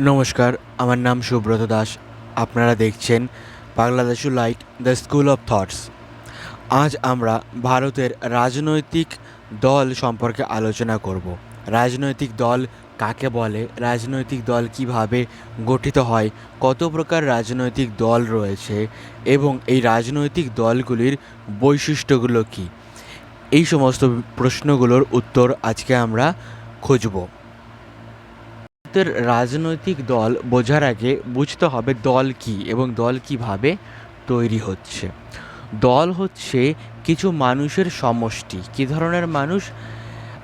নমস্কার, আমার নাম সুব্রত দাস। আপনারা দেখছেন বাংলাদেশু light, the school of thoughts. আজ আমরা ভারতের রাজনৈতিক দল সম্পর্কে আলোচনা করব। রাজনৈতিক দল কাকে বলে? রাজনৈতিক দল কীভাবে গঠিত হয়? কত প্রকার রাজনৈতিক দল রয়েছে? এবং এই রাজনৈতিক দলগুলির বৈশিষ্ট্যগুলো কী? এই সমস্ত প্রশ্নগুলোর উত্তর আজকে আমরা খুঁজব। ভারতের রাজনৈতিক দল বোঝার আগে বুঝতে হবে দল কি এবং দল কীভাবে তৈরি হচ্ছে। দল হচ্ছে কিছু মানুষের সমষ্টি। কী ধরনের মানুষ?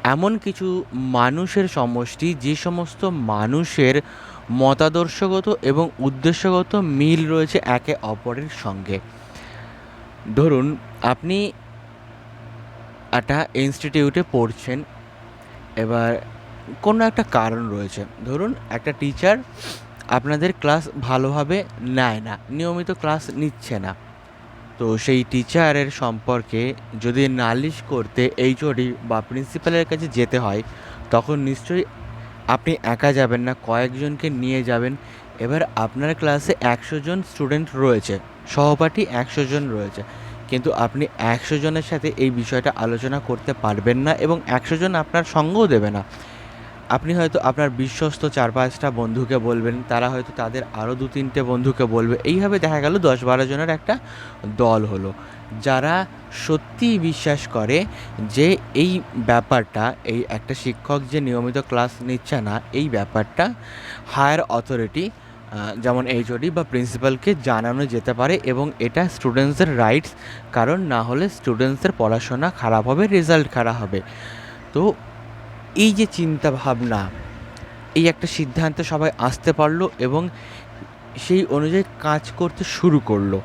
এমন কিছু মানুষের সমষ্টি যে সমস্ত মানুষের মতাদর্শগত এবং উদ্দেশ্যগত মিল রয়েছে একে অপরের সঙ্গে। ধরুন, আপনি একটা ইনস্টিটিউটে পড়ছেন, এবার কোনো একটা কারণ রয়েছে। ধরুন, একটা টিচার আপনাদের ক্লাস ভালোভাবে নেয় না, নিয়মিত ক্লাস নিচ্ছে না। তো সেই টিচারের সম্পর্কে যদি নালিশ করতে এইচওডি বা প্রিন্সিপালের কাছে যেতে হয়, তখন নিশ্চয়ই আপনি একা যাবেন না, কয়েকজনকে নিয়ে যাবেন। এবার আপনার ক্লাসে একশো জন স্টুডেন্ট রয়েছে, সহপাঠী একশো জন রয়েছে। কিন্তু আপনি একশো জনের সাথে এই বিষয়টা আলোচনা করতে পারবেন না এবং একশো জন আপনার সঙ্গও দেবে না। আপনি হয়তো আপনার বিশ্বস্ত চার পাঁচটা বন্ধুকে বলবেন, তারা হয়তো তাদের আরও দু তিনটে বন্ধুকে বলবে। এইভাবে দেখা গেল দশ বারো জনের একটা দল হলো। যারা সত্যিই বিশ্বাস করে যে এই ব্যাপারটা, এই একটা শিক্ষক যে নিয়মিত ক্লাস নিচ্ছে না, এই ব্যাপারটা হায়ার অথরিটি যেমন এইচওডি বা প্রিন্সিপালকে জানানো যেতে পারে এবং এটা স্টুডেন্টসদের রাইটস, কারণ না হলে স্টুডেন্টসদের পড়াশোনা খারাপ হবে, রেজাল্ট খারাপ হবে। তো এই যে চিন্তা ভাবনা এই একটা সিদ্ধান্তে সবাই আসতে পারল এবং সেই অনুযায়ী কাজ করতে শুরু করল।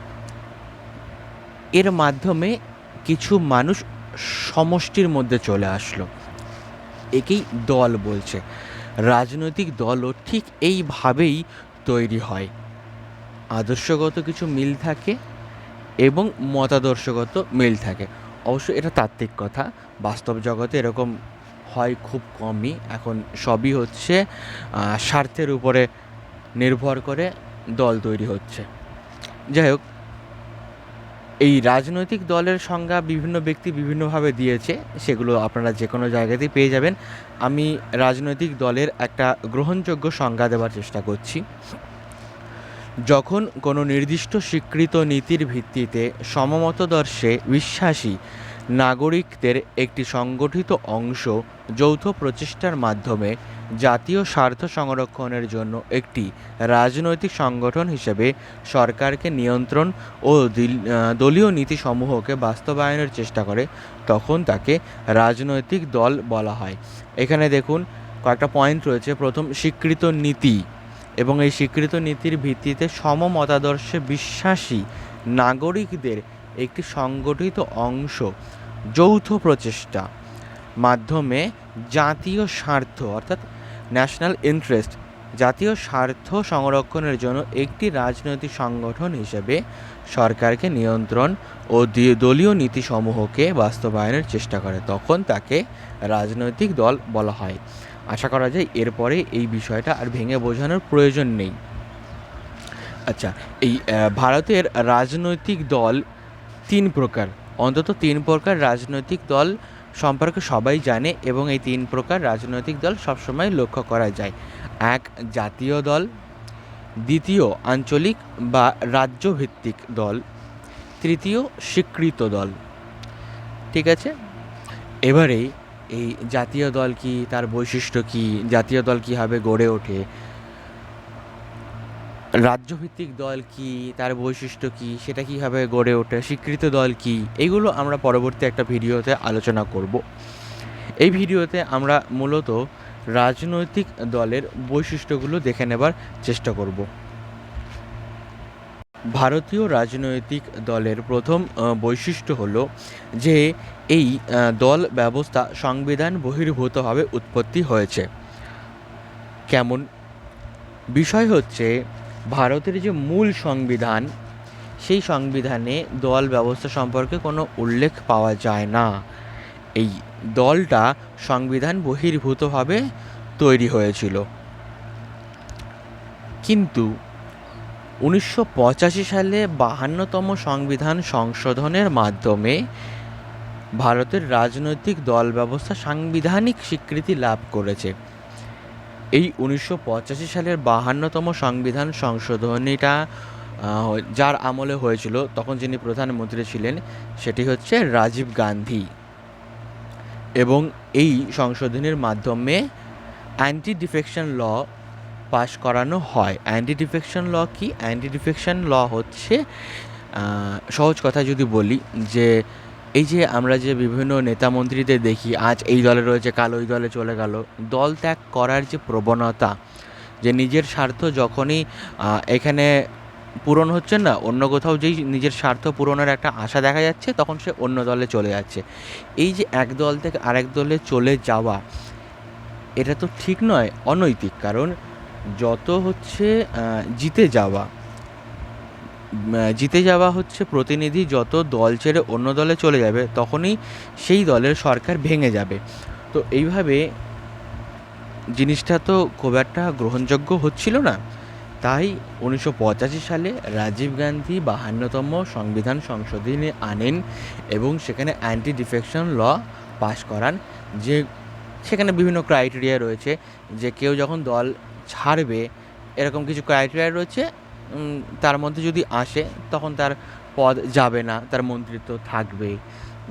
এর মাধ্যমে কিছু মানুষ সমষ্টির মধ্যে চলে আসলো। একেই দল বলছে। রাজনৈতিক দলও ঠিক এইভাবেই তৈরি হয়। আদর্শগত কিছু মিল থাকে এবং মতাদর্শগত মিল থাকে। অবশ্য এটা তাত্ত্বিক কথা। বাস্তব জগতে এরকম হয় খুব কমই। এখন সবই হচ্ছে স্বার্থের উপরে নির্ভর করে দল তৈরি হচ্ছে। যাই হোক, এই রাজনৈতিক দলের সংজ্ঞা বিভিন্ন ব্যক্তি বিভিন্নভাবে দিয়েছে, সেগুলো আপনারা যে কোনো জায়গাতেই পেয়ে যাবেন। আমি রাজনৈতিক দলের একটা গ্রহণযোগ্য সংজ্ঞা দেওয়ার চেষ্টা করছি। যখন কোনো নির্দিষ্ট স্বীকৃত নীতির ভিত্তিতে সমমতদর্শে বিশ্বাসী নাগরিকদের একটি সংগঠিত অংশ যৌথ প্রচেষ্টার মাধ্যমে জাতীয় স্বার্থ সংরক্ষণের জন্য একটি রাজনৈতিক সংগঠন হিসেবে সরকারকে নিয়ন্ত্রণ ও দলীয় নীতিসমূহকে বাস্তবায়নের চেষ্টা করে, তখন তাকে রাজনৈতিক দল বলা হয়। এখানে দেখুন, কয়েকটা পয়েন্ট রয়েছে। প্রথম, স্বীকৃত নীতি। এবং এই স্বীকৃত নীতির ভিত্তিতে সমমতাদর্শে বিশ্বাসী নাগরিকদের একটি সংগঠিত অংশ, যৌথ প্রচেষ্টা মাধ্যমে জাতীয় স্বার্থ, অর্থাৎ ন্যাশনাল ইন্টারেস্ট জাতীয় স্বার্থ সংরক্ষণের জন্য একটি রাজনৈতিক সংগঠন হিসেবে সরকারকে নিয়ন্ত্রণ ও দলীয় নীতিসমূহকে বাস্তবায়নের চেষ্টা করে। তখন তাকে রাজনৈতিক দল বলা হয়। আশা করা যায় এরপরে এই বিষয়টা আর ভেঙে বোঝানোর প্রয়োজন নেই। আচ্ছা এই ভারতের রাজনৈতিক দল তিন প্রকার। অন্তত তিন প্রকার রাজনৈতিক দল সম্পর্কে সবাই জানে এবং এই তিন প্রকার রাজনৈতিক দল সবসময় লক্ষ্য করা যায়। এক, জাতীয় দল। দ্বিতীয়, আঞ্চলিক বা রাজ্যভিত্তিক দল। তৃতীয়, স্বীকৃত দল। ঠিক আছে? এবারে এই জাতীয় দল কি, তার বৈশিষ্ট্য কি, জাতীয় দল কীভাবে গড়ে ওঠে রাজ্যভিত্তিক দল কি? তার বৈশিষ্ট্য কি? সেটা কীভাবে গড়ে ওঠে? স্বীকৃত দল কি? এগুলো আমরা পরবর্তী একটা ভিডিওতে আলোচনা করব। এই ভিডিওতে আমরা মূলত রাজনৈতিক দলের বৈশিষ্ট্যগুলো দেখে নেবার চেষ্টা করব। ভারতীয় রাজনৈতিক দলের প্রথম বৈশিষ্ট্য হলো যে এই দল ব্যবস্থা সংবিধান বহির্ভূতভাবে উৎপত্তি হয়েছে। কেমন? বিষয় হচ্ছে ভারতের যে মূল সংবিধান, সেই সংবিধানে দল ব্যবস্থা সম্পর্কে কোনো উল্লেখ পাওয়া যায় না। এই দলটা সংবিধান বহির্ভূতভাবে তৈরি হয়েছিল। কিন্তু উনিশশো পঁচাশি সালে বাহান্নতম সংবিধান সংশোধনের মাধ্যমে ভারতের রাজনৈতিক দল ব্যবস্থা সাংবিধানিক স্বীকৃতি লাভ করেছে। এই উনিশশো পঁচাশি সালের বাহান্নতম সংবিধান সংশোধনীটা যার আমলে হয়েছিল তখন যিনি প্রধানমন্ত্রী ছিলেন সেটি হচ্ছে রাজীব গান্ধী। এবং এই সংশোধনীর মাধ্যমে অ্যান্টি ডিফেকশন ল পাশ করানো হয়। অ্যান্টি ডিফেকশন ল কি? অ্যান্টি ডিফেকশন ল হচ্ছে সহজ কথা যদি বলি যে এই যে আমরা যে বিভিন্ন নেতা মন্ত্রীদের দেখি, আজ এই দলে রয়েছে, কাল ওই দলে চলে গেল, দল ত্যাগ করার যে প্রবণতা, যে নিজের স্বার্থ যখনই এখানে পূরণ হচ্ছে না, অন্য কোথাও যেই নিজের স্বার্থ পূরণের একটা আশা দেখা যাচ্ছে, তখন সে অন্য দলে চলে যাচ্ছে। এই যে এক দল থেকে আরেক দলে চলে যাওয়া, এটা তো ঠিক নয়, অনৈতিক। কারণ যত হচ্ছে জিতে যাওয়া জিতে যাওয়া হচ্ছে প্রতিনিধি যত দল ছেড়ে অন্য দলে চলে যাবে, তখনই সেই দলের সরকার ভেঙে যাবে। তো এইভাবে জিনিসটা তো খুব একটা গ্রহণযোগ্য হচ্ছিল না। তাই উনিশশো পঁচাশি সালে রাজীব গান্ধী বাহান্নতম সংবিধান সংশোধনী আনেন এবং সেখানে অ্যান্টি ডিফেকশন ল পাশ করান, যে সেখানে বিভিন্ন ক্রাইটেরিয়া রয়েছে, যে কেউ যখন দল ছাড়বে, এরকম কিছু ক্রাইটেরিয়া রয়েছে তার মধ্যে যদি আসে, তখন তার পদ যাবে না, তার মন্ত্রিত্ব থাকবে।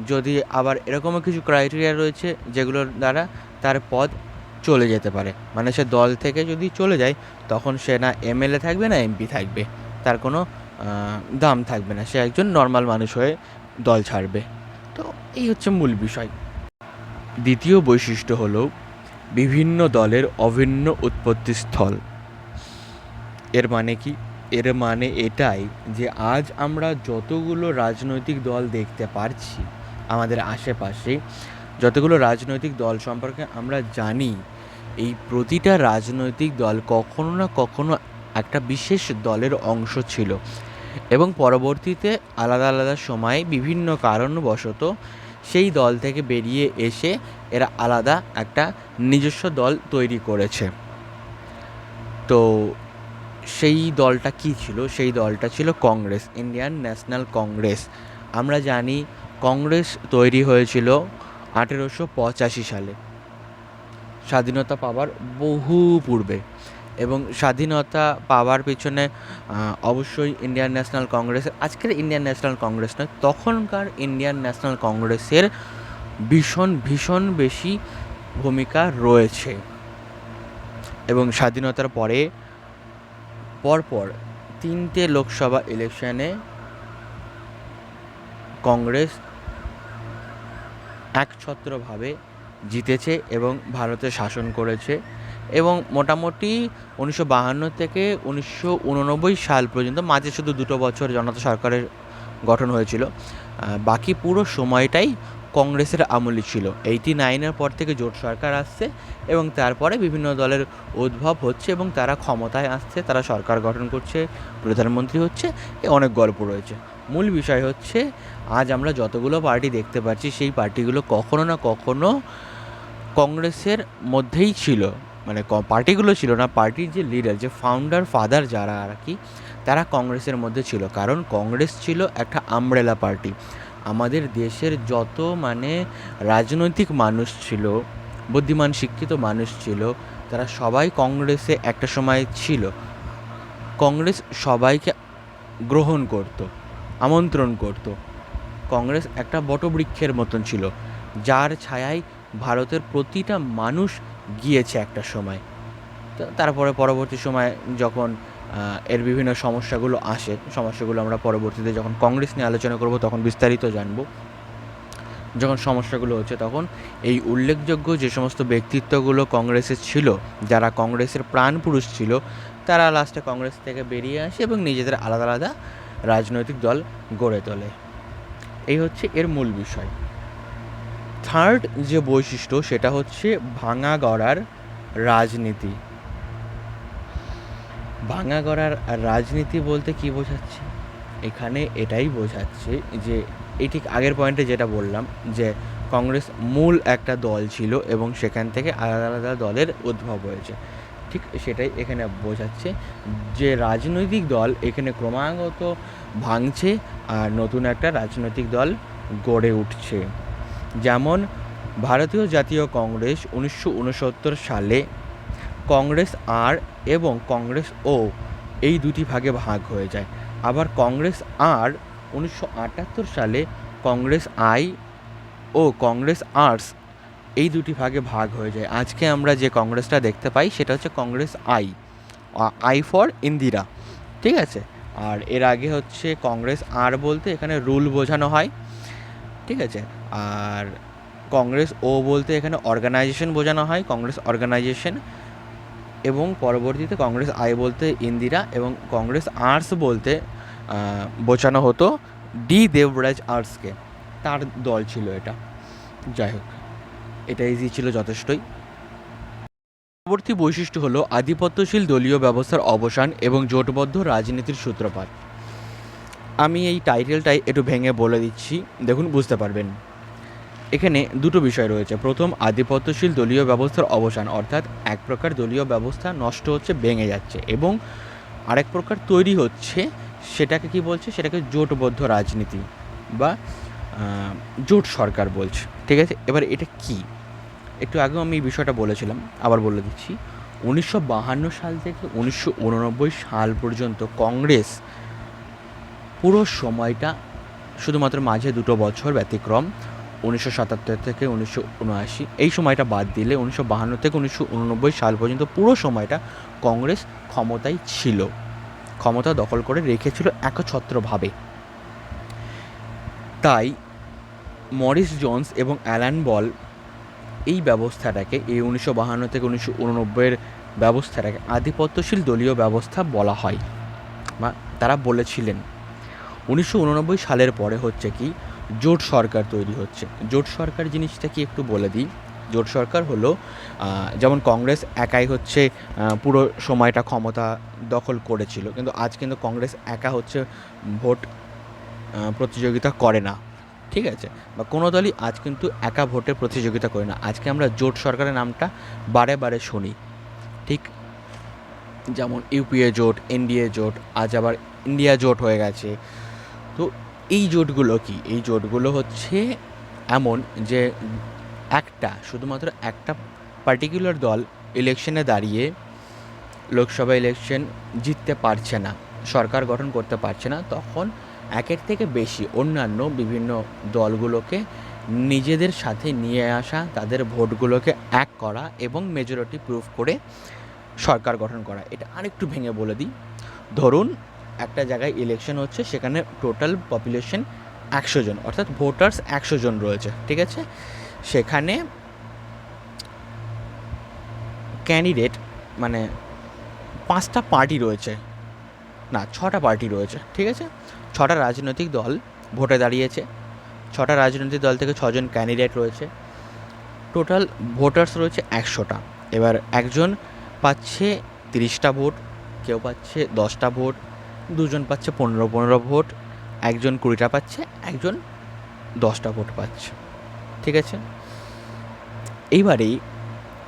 যদি আবার এরকমও কিছু ক্রাইটেরিয়া রয়েছে, যেগুলোর দ্বারা তার পদ চলে যেতে পারে। মানে সে দল থেকে যদি চলে যায়, তখন সে না এমএলএ থাকবে, না এমপি থাকবে। তার কোনো দাম থাকবে না। সে একজন নর্মাল মানুষ হয়ে দল ছাড়বে। তো এই হচ্ছে মূল বিষয়। দ্বিতীয় বৈশিষ্ট্য হলো বিভিন্ন দলের অভিন্ন উৎপত্তিস্থল এর মানে কি? এর মানে এটাই যে আজ আমরা যতগুলো রাজনৈতিক দল দেখতে পারছি আমাদের আশেপাশে, যতগুলো রাজনৈতিক দল সম্পর্কে আমরা জানি, এই প্রতিটা রাজনৈতিক দল কখনো না কখনো একটা বিশেষ দলের অংশ ছিল এবং পরবর্তীতে আলাদা আলাদা সময়ে বিভিন্ন কারণবশত সেই দল থেকে বেরিয়ে এসে এরা আলাদা একটা নিজস্ব দল তৈরি করেছে। তো সেই দলটা কি ছিল? সেই দলটা ছিল কংগ্রেস, ইন্ডিয়ান ন্যাশনাল কংগ্রেস। আমরা জানি কংগ্রেস তৈরি হয়েছিল আঠেরোশো পঁচাশি সালে। স্বাধীনতা পাওয়ার বহু পূর্বে এবং স্বাধীনতা পাওয়ার পেছনে অবশ্যই ইন্ডিয়ান ন্যাশনাল কংগ্রেসের আজকের ইন্ডিয়ান ন্যাশনাল কংগ্রেস নয়, তখনকার ইন্ডিয়ান ন্যাশনাল কংগ্রেসের ভীষণ ভীষণ বেশি ভূমিকা রয়েছে। এবং স্বাধীনতার পরে পরপর তিনটে লোকসভা ইলেকশনে কংগ্রেস একছত্রভাবে জিতেছে এবং ভারতে শাসন করেছে এবং মোটামুটি উনিশশো বাহান্ন থেকে উনিশশো উননব্বই সাল পর্যন্ত মাঝে শুধু দুটো বছর জনতা সরকারের গঠন হয়েছিল। বাকি পুরো সময়টাই কংগ্রেসের আমলই ছিল। এইটি নাইনের পর থেকে জোট সরকার আসছে এবং তারপরে বিভিন্ন দলের উদ্ভব হচ্ছে এবং তারা ক্ষমতায় আসছে, তারা সরকার গঠন করছে, প্রধানমন্ত্রী হচ্ছে, এ অনেক গল্প রয়েছে। মূল বিষয় হচ্ছে, আজ আমরা যতগুলো পার্টি দেখতে পাচ্ছি, সেই পার্টিগুলো কখনো না কখনো কংগ্রেসের মধ্যেই ছিল। মানে পার্টিগুলো ছিল না, পার্টির যে লিডার যে ফাউন্ডার ফাদার যারা আর কি, তারা কংগ্রেসের মধ্যে ছিল। কারণ কংগ্রেস ছিল একটা আমব্রেলা পার্টি আমাদের দেশের যত মানে রাজনৈতিক মানুষ ছিল, বুদ্ধিমান, শিক্ষিত মানুষ ছিল, তারা সবাই কংগ্রেসে একটা সময় ছিল। কংগ্রেস সবাইকে গ্রহণ করত, আমন্ত্রণ করত। কংগ্রেস একটা বটবৃক্ষের মতন ছিল, যার ছায়ায় ভারতের প্রতিটা মানুষ গিয়েছে একটা সময়। তারপরে পরবর্তী সময় যখন এর বিভিন্ন সমস্যাগুলো আসে। সমস্যাগুলো আমরা পরবর্তীতে যখন কংগ্রেস নিয়ে আলোচনা করব, তখন বিস্তারিত জানব। যখন সমস্যাগুলো হচ্ছে তখন এই উল্লেখযোগ্য যে সমস্ত ব্যক্তিত্বগুলো কংগ্রেসে ছিল, যারা কংগ্রেসের প্রাণপুরুষ ছিল, তারা লাস্টে কংগ্রেস থেকে বেরিয়ে আসে এবং নিজেদের আলাদা আলাদা রাজনৈতিক দল গড়ে তোলে। এই হচ্ছে এর মূল বিষয়। থার্ড যে বৈশিষ্ট্য, সেটা হচ্ছে ভাঙা গড়ার রাজনীতি। ভাঙা গড়ার রাজনীতি বলতে কি বোঝাচ্ছে? এখানে এটাই বোঝাচ্ছে যে, এই ঠিক আগের পয়েন্টে যেটা বললাম যে, কংগ্রেস মূল একটা দল ছিল এবং সেখান থেকে আলাদা আলাদা দলের উদ্ভব হয়েছে। ঠিক সেটাই এখানে বোঝাচ্ছে যে, রাজনৈতিক দল এখানে ক্রমাগত ভাঙছে আর নতুন একটা রাজনৈতিক দল গড়ে উঠছে। যেমন, ভারতীয় জাতীয় কংগ্রেস উনিশশো উনসত্তর সালে কংগ্রেস আর এবং কংগ্রেস ও এই দুটি ভাগে ভাগ হয়ে যায়। আবার কংগ্রেস আর উনিশশো আটাত্তর সালে কংগ্রেস আই ও কংগ্রেস আর্টস এই দুটি ভাগে ভাগ হয়ে যায়। আজকে আমরা যে কংগ্রেসটা দেখতে পাই সেটা হচ্ছে Congress I I for Indira, ঠিক আছে? আর এর আগে হচ্ছে কংগ্রেস আর বলতে এখানে রুল বোঝানো হয়, ঠিক আছে? আর কংগ্রেস ও বলতে এখানে অর্গানাইজেশন বোঝানো হয়, কংগ্রেস অর্গানাইজেশন এবং পরবর্তীতে কংগ্রেস আই বলতে ইন্দিরা এবং কংগ্রেস আর্টস বলতে বোঝানো হতো ডি দেবরাজ আর্টসকে। তার দল ছিল এটা। যাই হোক, এটা ইজি ছিল যথেষ্টই। পরবর্তী বৈশিষ্ট্য হলো আধিপত্যশীল দলীয় ব্যবস্থার অবসান এবং জোটবদ্ধ রাজনীতির সূত্রপাত। আমি এই টাইটেলটাই একটু ভেঙে বলে দিচ্ছি। দেখুন, বুঝতে পারবেন। এখানে দুটো বিষয় রয়েছে। প্রথম, আধিপত্যশীল দলীয় ব্যবস্থার অবসান, অর্থাৎ এক প্রকার দলীয় ব্যবস্থা নষ্ট হচ্ছে, ভেঙে যাচ্ছে এবং আরেক প্রকার তৈরি হচ্ছে, সেটাকে কি বলছে? সেটাকে জোটবদ্ধ রাজনীতি বা জোট সরকার বলছে। ঠিক আছে? এবার এটা কি? একটু আগেও আমি এই বিষয়টা বলেছিলাম, আবার বলে দিচ্ছি। উনিশশো বাহান্ন সাল থেকে উনিশশো উননব্বই সাল পর্যন্ত কংগ্রেস পুরো সময়টা শুধুমাত্র মাঝে দুটো বছর ব্যতিক্রম। উনিশশো সাতাত্তর থেকে উনিশশো উনআশি, এই সময়টা বাদ দিলে উনিশশো বাহান্ন থেকে উনিশশো উননব্বই সাল পর্যন্ত পুরো সময়টা কংগ্রেস ক্ষমতায় ছিল। ক্ষমতা দখল করে রেখেছিল একছত্রভাবে তাই মরিস জোন্স এবং অ্যালান বল এই ব্যবস্থাটাকে, এই উনিশশো বাহান্ন থেকে উনিশশো উননব্বইয়ের ব্যবস্থাটাকে আধিপত্যশীল দলীয় ব্যবস্থা বলা হয়। বা তারা বলেছিলেন। উনিশশো উননব্বই সালের পরে হচ্ছে কি জোট সরকার তৈরি হচ্ছে। জোট সরকার জিনিসটা কি একটু বলে দিই? জোট সরকার হলো যেমন কংগ্রেস একাই হচ্ছে পুরো সময়টা ক্ষমতা দখল করেছিল। কিন্তু আজ কিন্তু কংগ্রেস একা হচ্ছে ভোট প্রতিযোগিতা করে না। ঠিক আছে? বা কোনো দলই আজ কিন্তু একা ভোটে প্রতিযোগিতা করে না। আজকে আমরা জোট সরকারের নামটা বারে বারে শুনি। ঠিক যেমন ইউপিএ জোট, এনডিএ জোট, আজ আবার ইন্ডিয়া জোট হয়ে গেছে। তো এই জোটগুলো কি? এই জোটগুলো হচ্ছে এমন যে একটা, শুধুমাত্র একটা পার্টিকুলার দল ইলেকশনে দাঁড়িয়ে লোকসভা ইলেকশন জিততে পারছে না, সরকার গঠন করতে পারছে না, তখন একের থেকে বেশি অন্যান্য বিভিন্ন দলগুলোকে নিজেদের সাথে নিয়ে আসা, তাদের ভোটগুলোকে এক করা এবং মেজরিটি প্রুফ করে সরকার গঠন করা। এটা আরেকটু ভেঙে বলে দিই। ধরুন একটা জায়গায় ইলেকশন হচ্ছে, সেখানে টোটাল পপুলেশন একশো জন, অর্থাৎ ভোটার্স একশো জন রয়েছে, ঠিক আছে? সেখানে ক্যান্ডিডেট মানে পাঁচটা পার্টি রয়েছে, না, ছটা পার্টি রয়েছে, ঠিক আছে? ছটা রাজনৈতিক দল ভোটে দাঁড়িয়েছে, ছটা রাজনৈতিক দল থেকে ছজন ক্যান্ডিডেট রয়েছে টোটাল ভোটার্স রয়েছে একশোটা। এবার একজন পাচ্ছে তিরিশটা ভোট, কেউ পাচ্ছে দশটা ভোট দুজন পাচ্ছে পনেরো পনেরো ভোট, একজন কুড়িটা পাচ্ছে, একজন দশটা ভোট পাচ্ছে। ঠিক আছে? এইবারেই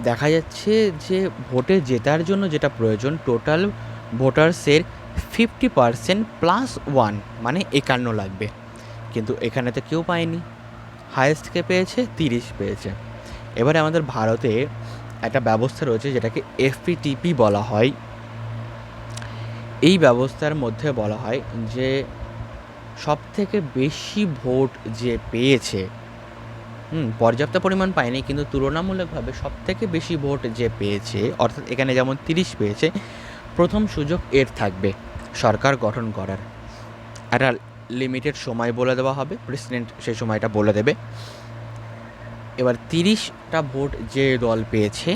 দেখা যাচ্ছে যে ভোটে জেতার জন্য যেটা প্রয়োজন টোটাল ভোটার্সের ফিফটি পারসেন্ট প্লাস ওয়ান মানে একান্ন লাগবে। কিন্তু এখানে তো কেউ পায়নি। হায়েস্ট কে পেয়েছে? তিরিশ পেয়েছে। এবারে আমাদের ভারতে একটা ব্যবস্থা রয়েছে যেটাকে এফপিটিপি বলা হয়। এই ব্যবস্থার মধ্যে বলা হয় যে সব থেকে বেশি ভোট যে পেয়েছে, হুম, পর্যাপ্ত পরিমাণ পায়নি, কিন্তু তুলনামূলকভাবে সব থেকে বেশি ভোট যে পেয়েছে, অর্থাৎ এখানে যেমন তিরিশ পেয়েছে, প্রথম সুযোগ এর থাকবে, সরকার গঠন করার। একটা লিমিটেড সময় বলে দেওয়া হবে, প্রেসিডেন্ট সেই সময়টা বলে দেবে। এবার তিরিশটা ভোট যে দল পেয়েছে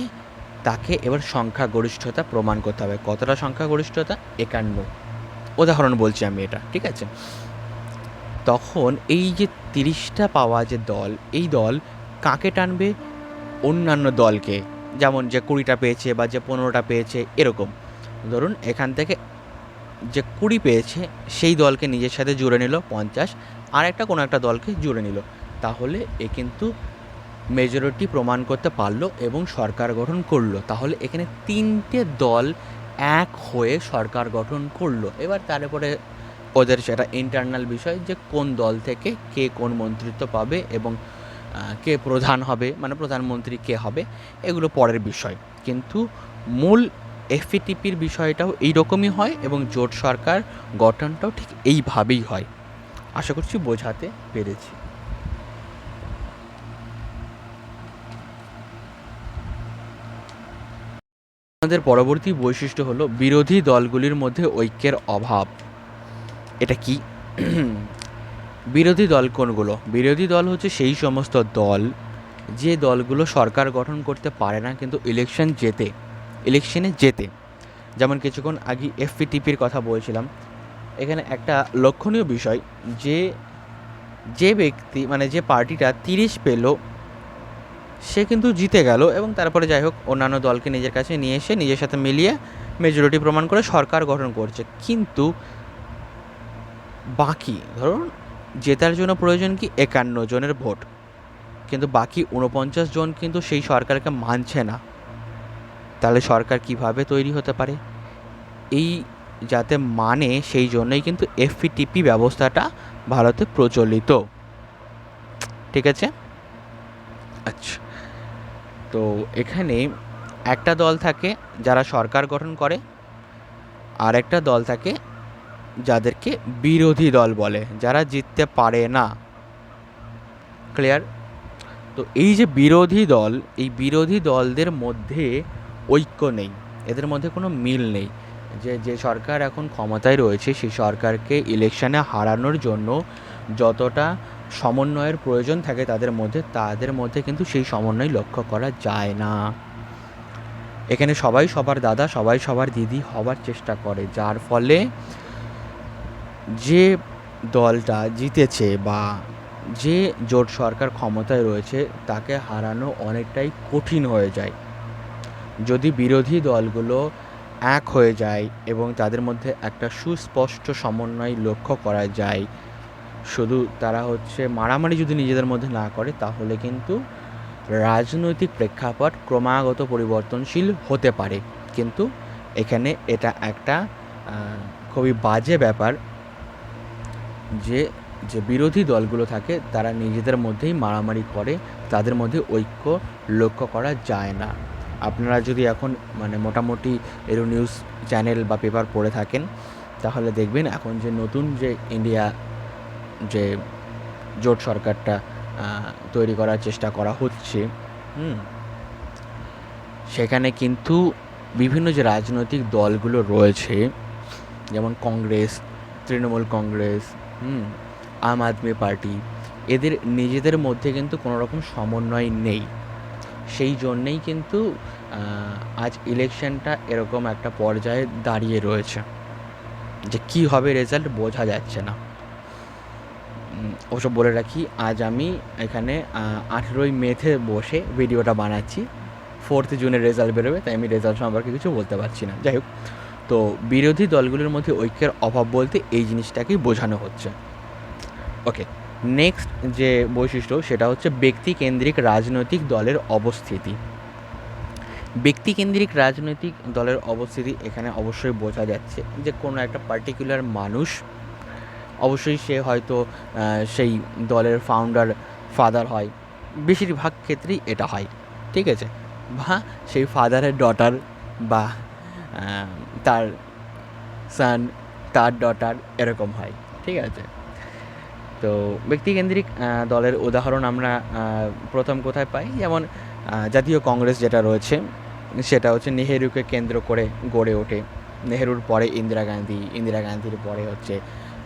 তাকে এবার সংখ্যাগরিষ্ঠতা প্রমাণ করতে হবে। কতটা সংখ্যাগরিষ্ঠতা? একান্ন। উদাহরণ বলছি আমি এটা, ঠিক আছে? তখন এই যে তিরিশটা পাওয়া যে দল, এই দল কাকে টানবে? অন্যান্য দলকে। যেমন যে কুড়িটা পেয়েছে বা যে পনেরোটা পেয়েছে, এরকম। ধরুন এখান থেকে যে কুড়ি পেয়েছে, সেই দলকে নিজের সাথে জুড়ে নিল পঞ্চাশ আর একটা কোনো একটা দলকে জুড়ে নিল। তাহলে এ কিন্তু মেজরিটি প্রমাণ করতে পারল এবং সরকার গঠন করল। তাহলে এখানে তিনটে দল এক হয়ে সরকার গঠন করল। এবার তারপরে ওদের সেটা ইন্টারনাল বিষয় যে কোন দল থেকে কে কোন মন্ত্রিত্ব পাবে এবং কে প্রধান হবে মানে প্রধানমন্ত্রী কে হবে, এগুলো পরের বিষয়। কিন্তু মূল এফিটিপির বিষয়টাও এইরকমই হয় এবং জোট সরকার গঠনটাও ঠিক এইভাবেই হয়। আশা করছি বোঝাতে পেরেছি। আমাদের পরবর্তী বৈশিষ্ট্য হলো বিরোধী দলগুলির মধ্যে ঐক্যের অভাব। এটা কি? বিরোধী দল কোনগুলো? বিরোধী দল হচ্ছে সেই সমস্ত দল, যে দলগুলো সরকার গঠন করতে পারে না কিন্তু ইলেকশন জেতে ইলেকশনে জেতে। যেমন কিছুক্ষণ আগে এফপিটিপির কথা বলছিলাম। এখানে একটা লক্ষণীয় বিষয়, যে যে ব্যক্তি মানে যে পার্টিটা তিরিশ পেল সে কিন্তু জিতে গেল এবং তারপরে যাই হোক, অন্যান্য দলকে নিজের কাছে নিয়ে এসে নিজের সাথে মিলিয়ে মেজরিটি প্রমাণ করে সরকার গঠন করছে। কিন্তু বাকি, ধরুন জেতার জন্য প্রয়োজন কি একান্ন জনের ভোট? কিন্তু বাকি উনপঞ্চাশ জন কিন্তু সেই সরকারকে মানছে না। তাহলে সরকার কীভাবে তৈরি হতে পারে? এই যাতে মানে সেই জন্যই কিন্তু এফপিটিপি ব্যবস্থাটা ভারতে প্রচলিত। ঠিক আছে? আচ্ছা। তো এখানে একটা দল থাকে যারা সরকার গঠন করে আর একটা দল থাকে যাদেরকে বিরোধী দল বলে, যারা জিততে পারে না। ক্লিয়ার তো এই যে বিরোধী দল, এই বিরোধী দলদের মধ্যে ঐক্য নেই। এদের মধ্যে কোনো মিল নেই। যে যে সরকার এখন ক্ষমতায় রয়েছে সেই সরকারকে ইলেকশানে হারানোর জন্য যতটা সমন্বয়ের প্রয়োজন থাকে তাদের মধ্যে তাদের মধ্যে কিন্তু সেই সমন্বয় লক্ষ্য করা যায় না। এখানে সবাই সবার দাদা, সবাই সবার দিদি হবার চেষ্টা করে, যার ফলে যে দলটা জিতেছে বা যে জোট সরকার ক্ষমতায় রয়েছে, তাকে হারানো অনেকটাই কঠিন হয়ে যায়। যদি বিরোধী দলগুলো এক হয়ে যায় এবং তাদের মধ্যে একটা সুস্পষ্ট সমন্বয় লক্ষ্য করা যায় শুধু তারা হচ্ছে মারামারি যদি নিজেদের মধ্যে না করে, তাহলে কিন্তু রাজনৈতিক প্রেক্ষাপট ক্রমাগত পরিবর্তনশীল হতে পারে। কিন্তু এখানে এটা একটা খুবই বাজে ব্যাপার যে যে বিরোধী দলগুলো থাকে, তারা নিজেদের মধ্যেই মারামারি করে, তাদের মধ্যে ঐক্য লক্ষ্য করা যায় না। আপনারা যদি এখন মানে মোটামুটি এর নিউজ চ্যানেল বা পেপার পড়ে থাকেন, তাহলে দেখবেন এখন যে নতুন যে ইন্ডিয়া যে জোট সরকারটা তৈরি করার চেষ্টা করা হচ্ছে। হুম। সেখানে কিন্তু বিভিন্ন যে রাজনৈতিক দলগুলো রয়েছে, যেমন কংগ্রেস, তৃণমূল কংগ্রেস, হুম, আম আদমি পার্টি, এদের নিজেদের মধ্যে কিন্তু কোনো রকম সমন্বয় নেই। সেই জন্যেই কিন্তু আজ ইলেকশনটা এরকম একটা পর্যায়ে দাঁড়িয়ে রয়েছে। যে কী হবে রেজাল্ট বোঝা যাচ্ছে না। ওসব বলে রাখি, আজ আমি এখানে আঠেরোই মেতে বসে ভিডিওটা বানাচ্ছি। ফোর্থ জুনের রেজাল্ট বেরোবে, তাই আমি রেজাল্ট সম্পর্কে কিছু বলতে পারছি না। যাই হোক, তো বিরোধী দলগুলোর মধ্যে ঐক্যের অভাব বলতে এই জিনিসটাকেই বোঝানো হচ্ছে। ওকে, নেক্সট যে বৈশিষ্ট্য, সেটা হচ্ছে ব্যক্তিকেন্দ্রিক রাজনৈতিক দলের অবস্থিতি। ব্যক্তিকেন্দ্রিক রাজনৈতিক দলের অবস্থিতি এখানে অবশ্যই বোঝা যাচ্ছে যে কোনো একটা পার্টিকুলার মানুষ অবশ্যই সে হয়তো সেই দলের ফাউন্ডার ফাদার হয়। বেশিরভাগ ক্ষেত্রেই এটা হয়। ঠিক আছে? বা সেই ফাদারের ডটার বা তার সান তার ডটার এরকম হয়। ঠিক আছে? তো ব্যক্তিকেন্দ্রিক দলের উদাহরণ আমরা প্রথম কোথায় পাই? যেমন জাতীয় কংগ্রেস যেটা রয়েছে, সেটা হচ্ছে নেহেরুকে কেন্দ্র করে গড়ে ওঠে। নেহেরুর পরে ইন্দিরা গান্ধী, ইন্দিরা গান্ধীর পরে হচ্ছে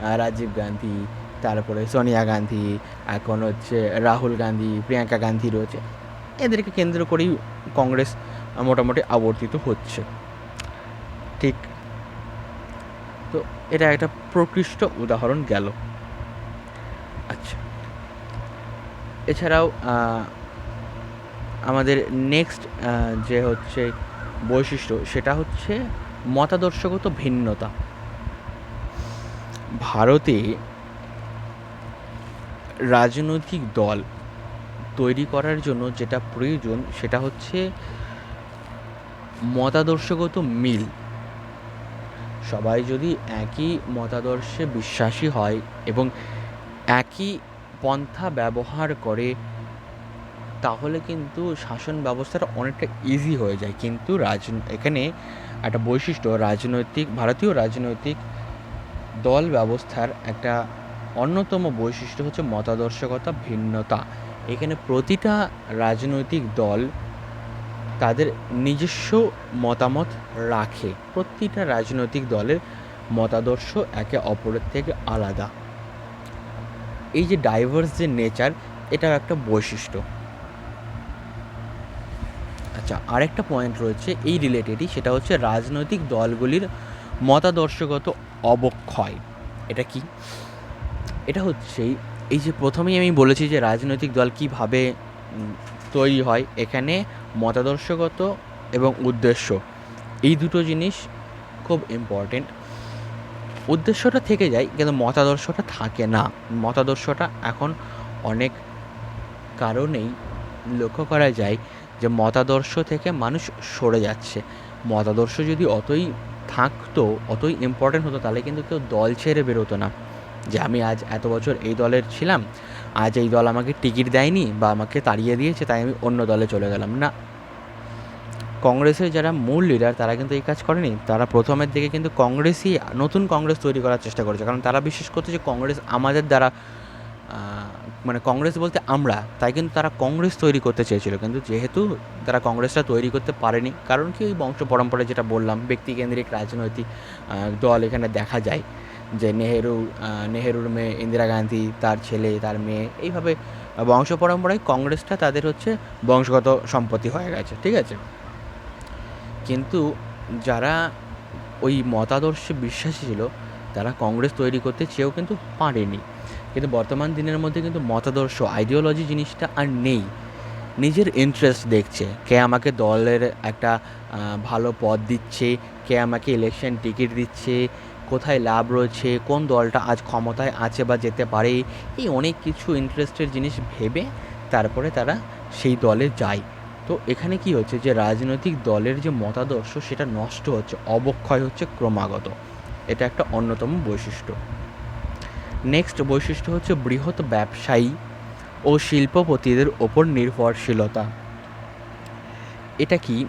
রাজীব গান্ধী, তারপরে সোনিয়া গান্ধী, এখন হচ্ছে রাহুল গান্ধী, প্রিয়াঙ্কা গান্ধী রয়েছে। এদেরকে কেন্দ্র করেই কংগ্রেস মোটামুটি আবর্তিত হচ্ছে। ঠিক। তো এটা একটা প্রকৃষ্ট উদাহরণ গেল। আচ্ছা। এছাড়াও আমাদের নেক্সট যে হচ্ছে বৈশিষ্ট্য, সেটা হচ্ছে মতাদর্শগত ভিন্নতা। ভারতে রাজনৈতিক দল তৈরি করার জন্য যেটা প্রয়োজন সেটা হচ্ছে মতাদর্শগত মিল। সবাই যদি একই মতাদর্শে বিশ্বাসী হয় এবং একই পন্থা ব্যবহার করে, তাহলে কিন্তু শাসন ব্যবস্থাটা অনেকটা ইজি হয়ে যায়। কিন্তু রাজ, এখানে একটা বৈশিষ্ট্য, রাজনৈতিক, ভারতীয় রাজনৈতিক দল ব্যবস্থার একটা অন্যতম বৈশিষ্ট্য হচ্ছে মতাদর্শকতা, ভিন্নতা। এখানে প্রতিটা রাজনৈতিক দল তাদের নিজস্ব মতামত রাখে। প্রতিটা রাজনৈতিক দলের মতাদর্শ একে অপরের থেকে আলাদা। এই যে ডাইভার্স যে নেচার এটাও একটা বৈশিষ্ট্য। আচ্ছা আরেকটা পয়েন্ট রয়েছে এই রিলেটেডই সেটা হচ্ছে রাজনৈতিক দলগুলির মতাদর্শগত অবক্ষয়। এটা কি? এটা হচ্ছে এই যে প্রথমেই আমি বলেছি যে রাজনৈতিক দল কীভাবে তৈরি হয়, এখানে মতাদর্শগত এবং উদ্দেশ্য। এই দুটো জিনিস খুব ইম্পর্টেন্ট উদ্দেশ্যটা থেকে যায়, কিন্তু মতাদর্শটা থাকে না। মতাদর্শটা এখন অনেক কারণেই লক্ষ্য করা যায় যে মতাদর্শ থেকে মানুষ সরে যাচ্ছে। মতাদর্শ যদি অতই থাকতো, অতই ইম্পর্টেন্ট হতো, তাহলে কিন্তু কেউ দল ছেড়ে বেরোতো না। যে আমি আজ এত বছর এই দলের ছিলাম, আজ এই দল আমাকে টিকিট দেয়নি বা আমাকে তাড়িয়ে দিয়েছে, তাই আমি অন্য দলে চলে গেলাম। না। কংগ্রেসের যারা মূল লিডার তারা কিন্তু এই কাজ করেনি। তারা প্রথমের দিকে কিন্তু কংগ্রেসই নতুন কংগ্রেস তৈরি করার চেষ্টা করেছে। কারণ তারা বিশ্বাস করতে যে কংগ্রেস আমাদের দ্বারা মানে কংগ্রেস বলতে আমরা, তাই কিন্তু তারা কংগ্রেস তৈরি করতে চেয়েছিল। কিন্তু যেহেতু তারা কংগ্রেসটা তৈরি করতে পারেনি, কারণ কি ওই বংশ পরম্পরা যেটা বললাম, ব্যক্তিকেন্দ্রিক রাজনৈতিক দল এখানে দেখা যায় যে নেহেরু নেহেরুর মেয়ে ইন্দিরা গান্ধী, তার ছেলে, তার মেয়ে, এইভাবে বংশ পরম্পরায় কংগ্রেসটা তাদের হচ্ছে বংশগত সম্পত্তি হয়ে গেছে, ঠিক আছে? কিন্তু যারা ওই মতাদর্শে বিশ্বাসী ছিল, তারা কংগ্রেস তৈরি করতে চেয়েও কিন্তু পারেনি। কিন্তু বর্তমান দিনের মধ্যে কিন্তু মতাদর্শ আইডিওলজি জিনিসটা আর নেই। নিজের ইন্টারেস্ট দেখছে, কে আমাকে দলের একটা ভালো পদ দিচ্ছে, কে আমাকে ইলেকশন টিকিট দিচ্ছে, কোথায় লাভ রয়েছে, কোন দলটা আজ ক্ষমতায় আছে বা যেতে পারে, এই অনেক কিছু ইন্টারেস্টের জিনিস ভেবে তারপরে তারা সেই দলে যায়। তো এখানে কি হচ্ছে যে, রাজনৈতিক দলের যে মতাদর্শ, সেটা নষ্ট হচ্ছে, অবক্ষয় হচ্ছে ক্রমাগত। এটা একটা অন্যতম বৈশিষ্ট্য। নেক্সট বৈশিষ্ট্য হচ্ছে বৃহৎ ব্যবসায়ী ও শিল্পপতিদের ওপর নির্ভরশীলতা। এটা কি?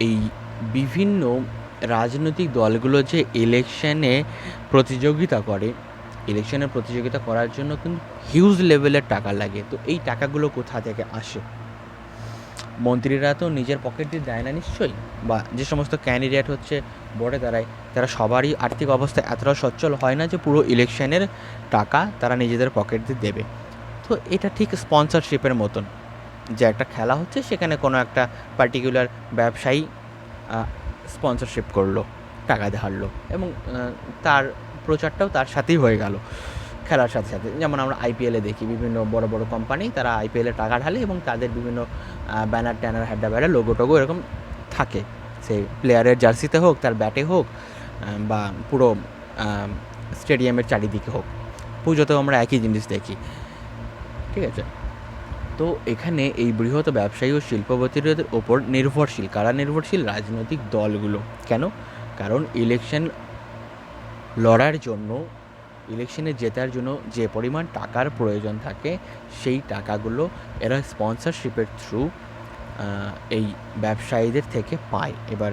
এই বিভিন্ন রাজনৈতিক দলগুলো যে ইলেকশনে প্রতিযোগিতা করে ইলেকশনে প্রতিযোগিতা করার জন্য কিন্তু হিউজ লেভেলের টাকা লাগে। তো এই টাকাগুলো কোথা থেকে আসে? মন্ত্রীরা তো নিজের পকেট দিয়ে দেয় না নিশ্চয়ই? বা যে সমস্ত ক্যান্ডিডেট হচ্ছে ভোটে দাঁড়ায় তারা সবারই আর্থিক অবস্থা এতটা সচ্ছল হয় না যে পুরো ইলেকশনের টাকা তারা নিজেদের পকেট দিয়ে দেবে। তো এটা ঠিক স্পন্সরশিপের মতন। যে একটা খেলা হচ্ছে, সেখানে কোনো একটা পার্টিকুলার ব্যবসায়ী স্পন্সরশিপ করল, টাকা ধারলো এবং তার প্রচারটাও তার সাথেই হয়ে গেল খেলার সাথে সাথে। যেমন আমরা আইপিএলে দেখি, বিভিন্ন বড় বড় কোম্পানি তারা আইপিএলে টাকা ঢালে এবং তাদের বিভিন্ন ব্যানার ট্যানার হ্যাডা ব্যাডা লোগো টোগো এরকম থাকে। সে প্লেয়ারের জার্সিতে হোক, তার ব্যাটে হোক বা পুরো স্টেডিয়ামের চারিদিকে হোক। পুজোতেও আমরা একই জিনিস দেখি। ঠিক আছে? তো এখানে এই বৃহৎ ব্যবসায়ী ও শিল্পপতিদের ওপর নির্ভরশীল। কারা নির্ভরশীল? রাজনৈতিক দলগুলো। কেন? কারণ ইলেকশন লড়ার জন্য ইলেকশনে জেতার জন্য যে পরিমাণ টাকার প্রয়োজন থাকে, সেই টাকাগুলো এরা স্পন্সরশিপের থ্রু এই ব্যবসায়ীদের থেকে পায়। এবার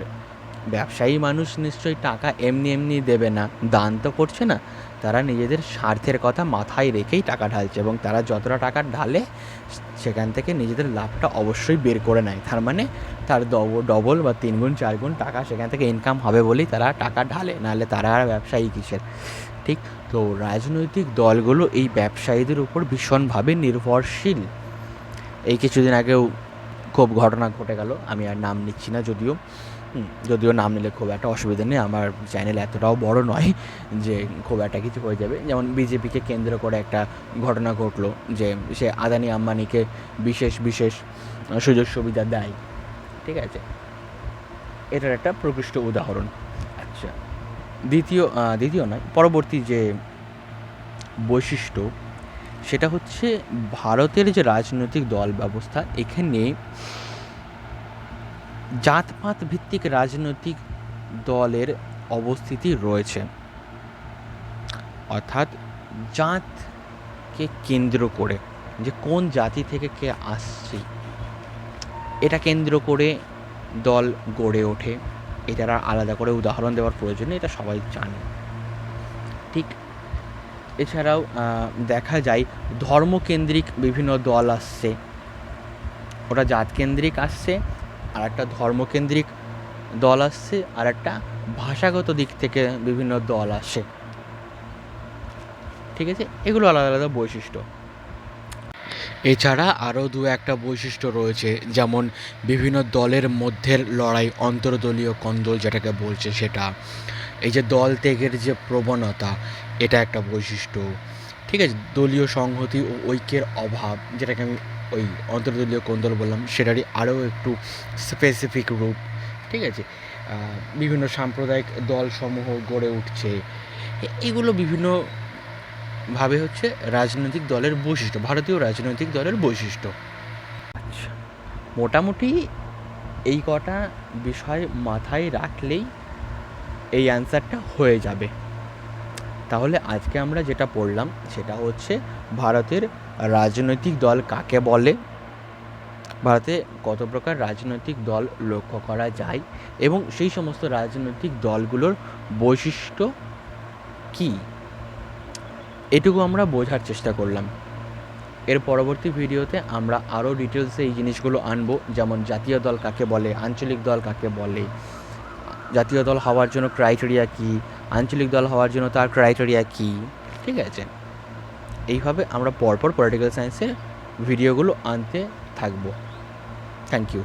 ব্যবসায়ী মানুষ নিশ্চয়ই টাকা এমনি এমনি দেবে না, দান তো করছে না। তারা নিজেদের স্বার্থের কথা মাথায় রেখেই টাকা ঢালছে এবং তারা যতটা টাকা ঢালে, সেখান থেকে নিজেদের লাভটা অবশ্যই বের করে নেয়। তার মানে তার ডবল বা তিন গুণ চার গুণ টাকা সেখান থেকে ইনকাম হবে বলেই তারা টাকা ঢালে, নাহলে তারা আর ব্যবসায়ী কিসের? ঠিক? তো রাজনৈতিক দলগুলো এই ব্যবসায়ীদের উপর ভীষণভাবে নির্ভরশীল। এই কিছুদিন আগেও খুব ঘটনা ঘটে গেল। আমি আর নাম নিচ্ছি না যদিও। যদিও নাম নিলে খুব একটা অসুবিধা নেই। আমার চ্যানেল এতটাও বড় নয় যে খুব একটা কিছু হয়ে যাবে। যেমন বিজেপিকে কেন্দ্র করে একটা ঘটনা ঘটলো যে সে আদানি আম্বানিকে বিশেষ বিশেষ সুযোগ সুবিধা দেয়। ঠিক আছে? এটার একটা প্রকৃষ্ট উদাহরণ। আচ্ছা। দ্বিতীয় দ্বিতীয় নয়, পরবর্তী যে বৈশিষ্ট্য সেটা হচ্ছে ভারতের যে রাজনৈতিক দল ব্যবস্থা এখানে জাতপাত ভিত্তিক রাজনৈতিক দলের অবস্থিতি রয়েছে। অর্থাৎ জাতকে কেন্দ্র করে, যে কোন জাতি থেকে কে আসছে, এটা কেন্দ্র করে দল গড়ে ওঠে। এটার আলাদা করে উদাহরণ দেওয়ার প্রয়োজন এটা সবাই জানে। ঠিক এছাড়াও দেখা যায় ধর্মকেন্দ্রিক বিভিন্ন দল আসছে। ওটা জাতকেন্দ্রিক আসছে আর একটা ধর্মকেন্দ্রিক দল আসছে আর একটা ভাষাগত দিক থেকে বিভিন্ন দল আসে ঠিক আছে? এগুলো আলাদা আলাদা বৈশিষ্ট্য। এছাড়া আরও দু একটা বৈশিষ্ট্য রয়েছে, যেমন বিভিন্ন দলের মধ্যের লড়াই অন্তর্দলীয় কন্দল যেটাকে বলছে সেটা। এই যে দল ত্যাগের যে প্রবণতা এটা একটা বৈশিষ্ট্য। ঠিক আছে? দলীয় সংহতি ও ঐক্যের অভাব যেটাকে আমি ওই অন্তর্দলীয় কোন্দল বললাম সেটারই আরও একটু স্পেসিফিক রূপ। ঠিক আছে? বিভিন্ন সাম্প্রদায়িক দলসমূহ গড়ে উঠছে। এগুলো বিভিন্ন ভাবে হচ্ছে রাজনৈতিক দলের বৈশিষ্ট্য ভারতীয় রাজনৈতিক দলের বৈশিষ্ট্য। আচ্ছা। মোটামুটি এই কটা বিষয় মাথায় রাখলেই এই অ্যান্সারটা হয়ে যাবে। তাহলে আজকে আমরা যেটা পড়লাম, সেটা হচ্ছে ভারতের রাজনৈতিক দল কাকে বলে? ভারতে কত প্রকার রাজনৈতিক দল লক্ষ্য করা যায় এবং সেই সমস্ত রাজনৈতিক দলগুলোর বৈশিষ্ট্য কী? এটুকু আমরা বোঝার চেষ্টা করলাম। এর পরবর্তী ভিডিওতে আমরা আরও ডিটেলসে এই জিনিসগুলো আনব, যেমন জাতীয় দল কাকে বলে, আঞ্চলিক দল কাকে বলে জাতীয় দল হওয়ার জন্য ক্রাইটেরিয়া কী? আঞ্চলিক দল হওয়ার জন্য তার ক্রাইটেরিয়া কী? ঠিক আছে? এইভাবে আমরা পরপর পলিটিক্যাল সায়েন্সের ভিডিওগুলো আনতে থাকব। Thank you